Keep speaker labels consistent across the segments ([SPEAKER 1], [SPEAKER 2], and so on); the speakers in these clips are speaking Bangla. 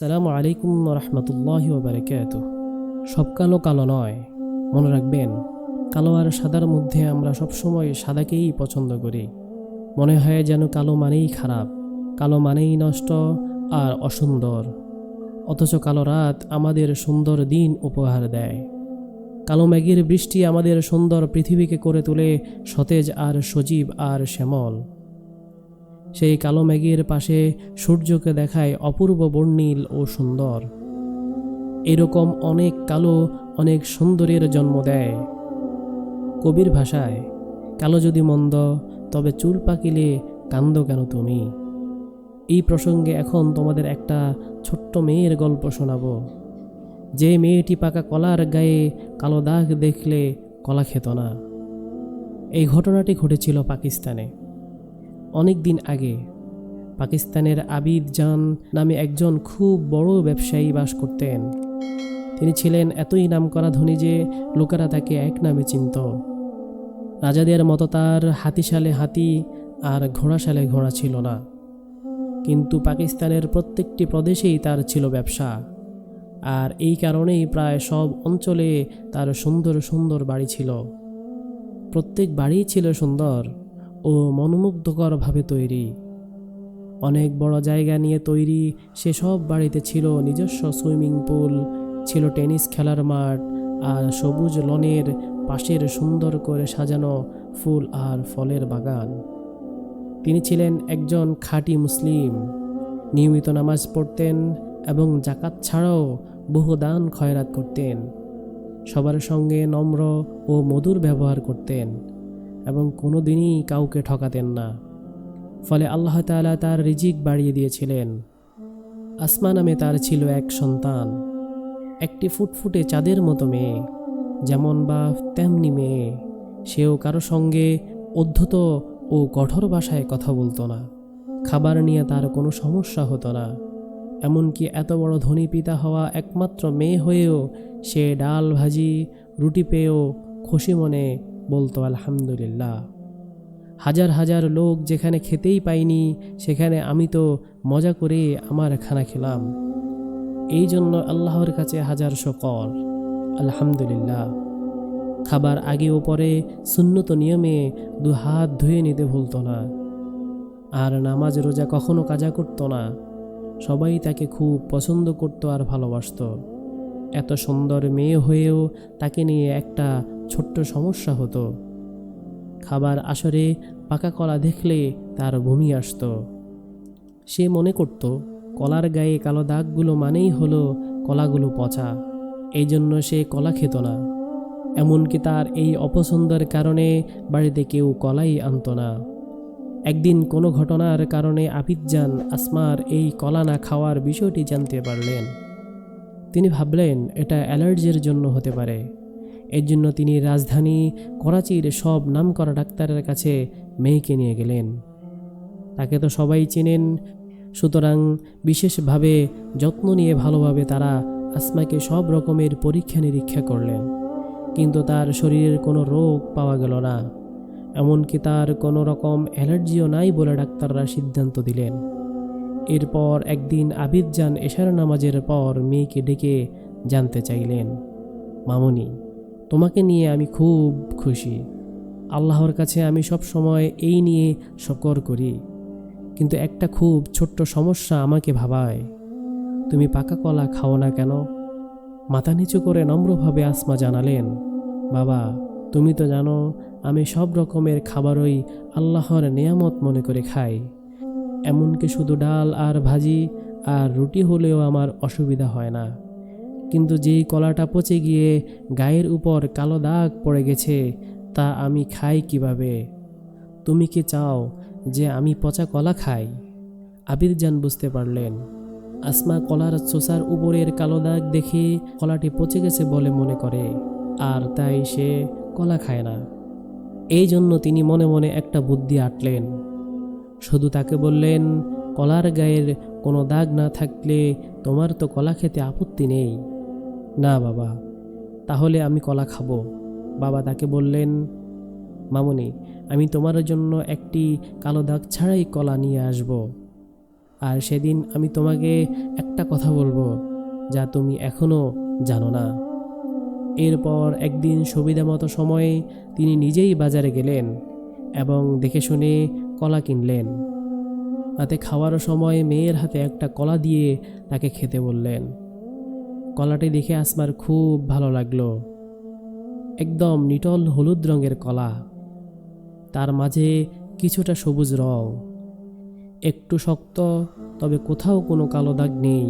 [SPEAKER 1] সালামু আলাইকুম রহমতুল্লাহ বারকাত সব কালো কালো নয়, মনে রাখবেন, কালো আর সাদার মধ্যে আমরা সবসময় সাদাকেই পছন্দ করি। মনে হয় যেন কালো মানেই খারাপ, কালো মানেই নষ্ট আর অসুন্দর। অথচ কালো রাত আমাদের সুন্দর দিন উপহার দেয়। কালো ম্যাগির বৃষ্টি আমাদের সুন্দর পৃথিবীকে করে তোলে সতেজ আর সজীব আর শ্যামল। সেই কালো ম্যাগির পাশে সূর্যকে দেখায় অপূর্ব বর্ণিল ও সুন্দর। এরকম অনেক কালো, অনেক সুন্দরের জন্ম দেয়। কবির ভাষায়, কালো যদি মন্দ, তবে চুল পাকিলে কান্দ কেন তুমি? এই প্রসঙ্গে এখন তোমাদের একটা ছোট্ট মেয়ের গল্প শোনাবো। যে মেয়েটি পাকা কলার গায়ে কালো দাগ দেখলে কলা খেত না। এই ঘটনাটি ঘটেছিল পাকিস্তানে। অনেক দিন আগে পাকিস্তানের আবিদ জান নামে একজন খুব বড় ব্যবসায়ী বাস করতেন। তিনি ছিলেন এতই নামকরা ধনী যে লোকেরা তাকে এক নামে চিনত। রাজাদের মতো তার হাতিশালে হাতি আর ঘোড়াশালে ঘোড়া ছিল না। কিন্তু পাকিস্তানের প্রত্যেকটি প্রদেশেই তার ছিল ব্যবসা। আর এই কারণেই প্রায় সব অঞ্চলে তার সুন্দর সুন্দর বাড়ি ছিল। প্রত্যেক বাড়িই ছিল সুন্দর। ও মনোমুগ্ধকরভাবে তৈরি। অনেক বড় জায়গা নিয়ে তৈরি সেসব বাড়িতে ছিল নিজস্ব সুইমিং পুল, ছিল টেনিস খেলার মাঠ আর সবুজ লনের পাশের সুন্দর করে সাজানো ফুল আর ফলের বাগান। তিনি ছিলেন একজন খাঁটি মুসলিম। নিয়মিত নামাজ পড়তেন এবং জাকাত ছাড়াও বহু দান খয়রাত করতেন। সবার সঙ্গে নম্র ও মধুর ব্যবহার করতেন। এবং কোনো দিনই কাউকে ঠকাতেন না। ফলে আল্লাহ তাআলা তার রিজিক বাড়িয়ে দিয়েছিলেন। আসমা নামে তার ছিল এক সন্তান, একটি ফুটফুটে চাঁদের মতো মেয়ে, যেমন বা তেমনি মেয়ে। সেও কারও সঙ্গে অধ্যত ও কঠোর ভাষায় কথা বলতো না। খাবার নিয়ে তার কোনো সমস্যা হতো না। এমনকি এত বড় ধনী পিতা হওয়া একমাত্র মেয়ে হয়েও সে ডাল ভাজি, রুটি পেয়েও খুশি মনে বলতো, আলহামদুলিল্লাহ। হাজার হাজার লোক যেখানে খেতেই পাইনি, সেখানে আমি তো মজা করে আমার খানা খেলাম। এই জন্য আল্লাহর কাছে হাজার শকর। আলহামদুলিল্লাহ। খাবার আগে ও পরে সুন্নত নিয়মে দু হাত ধুয়ে নিতে ভুলতো না। আর নামাজ রোজা কখনো কাজা করতো না। সবাই তাকে খুব পছন্দ করতো আর ভালোবাসত। এত সুন্দর মেয়ে হয়েও তাকে নিয়ে একটা ছোট্ট সমস্যা হতো। খাবার আসরে পাকা কলা দেখলে তার বমি আসতো। সে মনে করত, কলার গায়ে কালো দাগগুলো মানেই হলো কলাগুলো পচা। এই জন্য সে কলা খেত না। এমনকি তার এই অপছন্দের কারণে বাড়িতে কেউ কলাই আনত না। একদিন কোনো ঘটনার কারণে আবিদজান আসমার এই কলা না খাওয়ার বিষয়টি জানতে পারলেন। তিনি ভাবলেন, এটা অ্যালার্জির জন্য হতে পারে। এর জন্য তিনি রাজধানী করাচির সব নামকরা ডাক্তারের কাছে মেয়েকে নিয়ে গেলেন। তাকে তো সবাই চেনেন, সুতরাং বিশেষভাবে যত্ন নিয়ে ভালোভাবে তারা আসমাকে সব রকমের পরীক্ষা নিরীক্ষা করলেন। কিন্তু তার শরীরের কোনো রোগ পাওয়া গেল না। এমনকি তার কোনো রকম অ্যালার্জিও নাই বলে ডাক্তাররা সিদ্ধান্ত দিলেন। এরপর একদিন আবিদ যান এশার নামাজের পর মেয়েকে ডেকে জানতে চাইলেন, মামনি তোমাকে নিয়ে আমি খুব খুশি। আল্লাহর কাছে আমি সব সময় এই নিয়ে শকর করি। কিন্তু একটা খুব ছোট্ট সমস্যা আমাকে ভাবায়। তুমি পাকা কলা খাও না কেন? মাথা নিচু করে নম্রভাবে আসমা জানালেন, বাবা, তুমি তো জানো, আমি সব রকমের খাবারই আল্লাহর নিয়ামত মনে করে খাই। এমনকি শুধু ডাল আর ভাজি আর রুটি হলেও আমার অসুবিধা হয় না। কিন্তু যেই কলাটা পচে গিয়ে গায়ের উপর কালো দাগ পড়ে গেছে, তা আমি খাই কীভাবে? তুমি কি চাও যে আমি পচা কলা খাই? আবির জান বুঝতে পারলেন। আসমা কলার চোষার উপরের কালো দাগ দেখে কলাটি পচে গেছে বলে মনে করে, আর তাই সে কলা খায় না। এই জন্য তিনি মনে মনে একটা বুদ্ধি আটলেন। শুধু তাকে বললেন, কলার গায়ের কোনো দাগ না থাকলে তোমার তো কলা খেতে আপত্তি নেই। না, বাবা, তাহলে আমি কলা খাব। বাবা তাকে বললেন, মামনি, আমি তোমার জন্য একটি কালো দাগ ছাড়াই কলা নিয়ে আসব। আর সেদিন আমি তোমাকে একটা কথা বলব, যা তুমি এখনও জানো না। এরপর একদিন সুবিধা মতো সময়ে তিনি নিজেই বাজারে গেলেন এবং দেখে শুনে কলা কিনলেন। রাতে খাওয়ার সময় মেয়ের হাতে একটা কলা দিয়ে তাকে খেতে বললেন। কলাটি দেখে আসমার খুব ভালো লাগল। একদম নিটল হলুদ রঙের কলা। তার মাঝে কিছুটা সবুজ রং। একটু শক্ত, তবে কোথাও কোনো কালো দাগ নেই।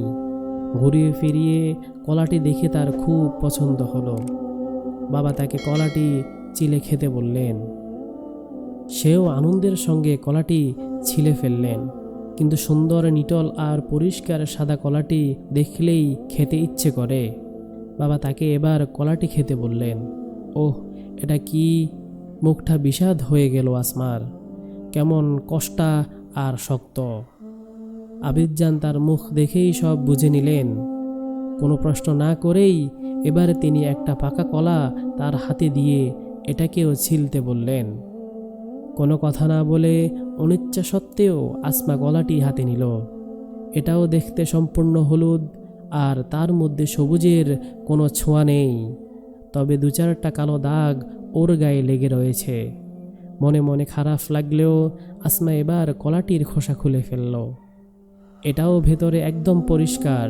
[SPEAKER 1] ঘুরিয়ে ফিরিয়ে কলাটি দেখে তার খুব পছন্দ হলো। বাবা তাকে কলাটি চিলে খেতে বললেন। সেও আনন্দের সঙ্গে কলাটি ছিলে ফেললেন। কিন্তু সুন্দর, নিটল আর পরিষ্কার সাদা কলাটি দেখলেই খেতে ইচ্ছে করে। বাবা তাকে এবার কলাটি খেতে বললেন, ওহ, এটা কি? মুখটা বিষাদ হয়ে গেল আসমার। কেমন কষ্টা আর শক্ত। আবিদজান তার মুখ দেখেই সব বুঝে নিলেন। কোনো প্রশ্ন না করেই এবারে তিনি একটা পাকা কলা তার হাতে দিয়ে এটাকেও ছিলতে বললেন। কোনো কথা না বলে অনিচ্ছা সত্ত্বেও আসমা গলাটি হাতে নিল। এটাও দেখতে সম্পূর্ণ হলুদ আর তার মধ্যে সবুজের কোনো ছোঁয়া নেই। তবে দু চারটা কালো দাগ ওর গায়ে লেগে রয়েছে। মনে মনে খারাপ লাগলেও আসমা এবার কলাটির খোসা খুলে ফেলল। এটাও ভেতরে একদম পরিষ্কার।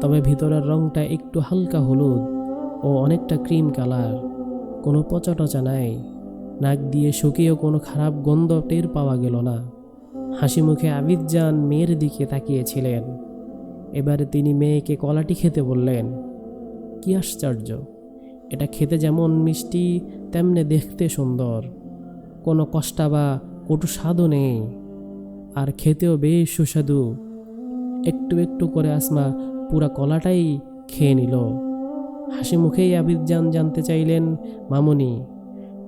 [SPEAKER 1] তবে ভিতরের রংটা একটু হালকা হলুদ ও অনেকটা ক্রিম কালার। কোনো পচা টচা নাই। নাক দিয়ে শুকিয়েও কোনো খারাপ গন্ধ টের পাওয়া গেল না। হাসি মুখে আবিদজান মেয়ের দিকে তাকিয়েছিলেন। এবারে তিনি মেয়েকে কলাটি খেতে বললেন, কি আশ্চর্য, এটা খেতে যেমন মিষ্টি, তেমনি দেখতে সুন্দর। কোনো কষ্টা বা কটু স্বাদও নেই, আর খেতেও বেশ সুস্বাদু। একটু একটু করে আসমা পুরা কলাটাই খেয়ে নিল। হাসি মুখেই আবিদজান জানতে চাইলেন, মামুনি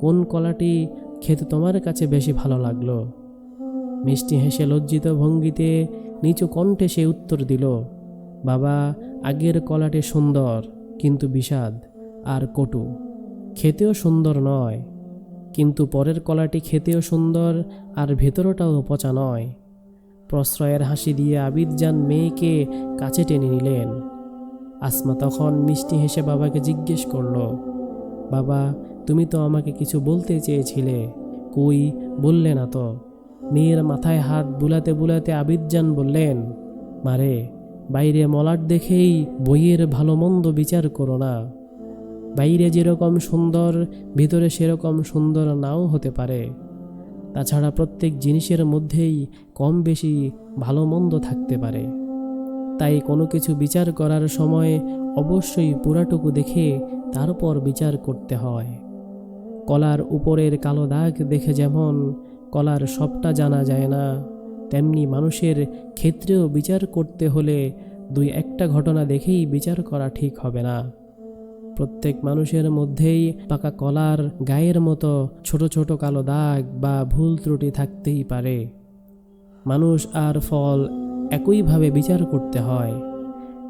[SPEAKER 1] কোন কলাটি খেতে তোমার কাছে বেশি ভালো লাগল? মিষ্টি হেসে লজ্জিত ভঙ্গিতে নিচু কণ্ঠে সে উত্তর দিল, বাবা, আগের কলাটি সুন্দর, কিন্তু বিষাদ আর কটু। খেতেও সুন্দর নয়, কিন্তু পরের কলাটি খেতেও সুন্দর আর ভেতরটাও পচা নয়। প্রশ্রয়ের হাসি দিয়ে আবিদজান মেয়েকে কাছে টেনে নিলেন। আসমা তখন মিষ্টি হেসে বাবাকে জিজ্ঞেস করল বাবা, তুমি তো আমাকে কিছু বলতে চেয়েছিলে। কই? বললে না তো। মেয়ের মাথায় হাত বুলাতে বুলাতে আবিদজান বললেন, মারে, বাইরে মলাট দেখেই বইয়ের ভালো মন্দ বিচার করো না। বাইরে যেরকম সুন্দর, ভিতরে সেরকম সুন্দর নাও হতে পারে। তাছাড়া প্রত্যেক জিনিসের মধ্যেই কম বেশি ভালো মন্দ থাকতে পারে। তাই কোনো কিছু বিচার করার সময় অবশ্যই পুরাটুকু দেখে তারপর বিচার করতে হয়। কলার উপরের কালো দাগ দেখে যেমন কলার সবটা জানা যায় না, তেমনি মানুষের ক্ষেত্রেও বিচার করতে হলে দুই একটা ঘটনা দেখেই বিচার করা ঠিক হবে না। প্রত্যেক মানুষের মধ্যেই পাকা কলার গায়ের মতো ছোট ছোট কালো দাগ বা ভুল ত্রুটি থাকতেই পারে। মানুষ আর ফল একইভাবে বিচার করতে হয়।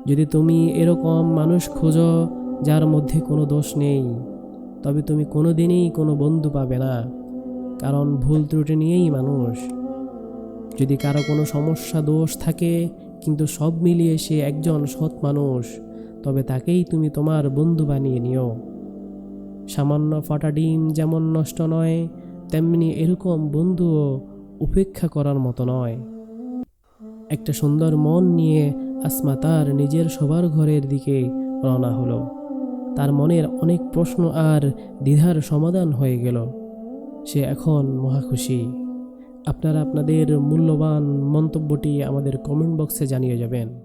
[SPEAKER 1] যদি তুমি এরকম মানুষ খোঁজো যার মধ্যে কোনো দোষ নেই। তবে তুমি কোনো দিনই কোনো বন্ধু পাবে না, কারণ ভুল ত্রুটি নিয়েই মানুষ। যদি কারও কোনো সমস্যা, দোষ থাকে, কিন্তু সব মিলিয়ে সে একজন সৎ মানুষ, তবে তাকেই তুমি তোমার বন্ধু বানিয়ে নিও। সামান্য ফাটা ডিম যেমন নষ্ট নয়, তেমনি এরকম বন্ধুও উপেক্ষা করার মতো নয়। একটা সুন্দর মন নিয়ে আসমা তার নিজের সবার ঘরের দিকে রওনা হলো। তার মনের অনেক প্রশ্ন আর দ্বিধার সমাধান হয়ে গেল। সে এখন মহাখুশি আপনারা আপনাদের মূল্যবান মন্তব্যটি আমাদের কমেন্ট বক্সে জানিয়ে যাবেন।